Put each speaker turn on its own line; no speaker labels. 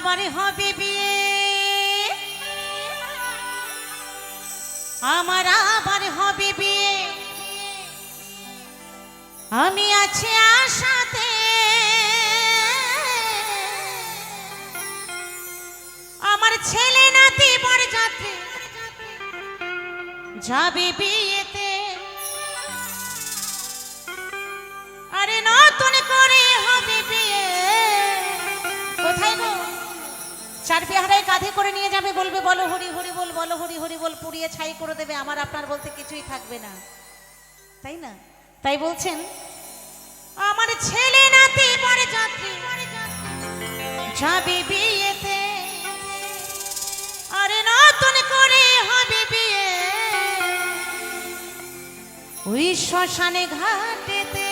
আবার হবে বিয়ে। আমার আবার হবে বিয়ে। আমি আছি আশাতে। আমার ছেলে নাতি বড় যাত্রী যাবে বিয়েতে। চার পেহারায় কাঁধে করে নিয়ে যাবে, বলবে, বলো, হরি হরি, বল, বলো, হরি হরি, বল, পুড়িয়ে ছাই করে দেবে, আমার আপনার বলতে কিছুই থাকবে না। তাই না? তাই বলছেন, আমার ছেলে নাতি বড় যাত্রী। যাবে বিয়েতে, আরে নতুন করে হবে বিয়ে। ওই শ্মশানে ঘাটেতে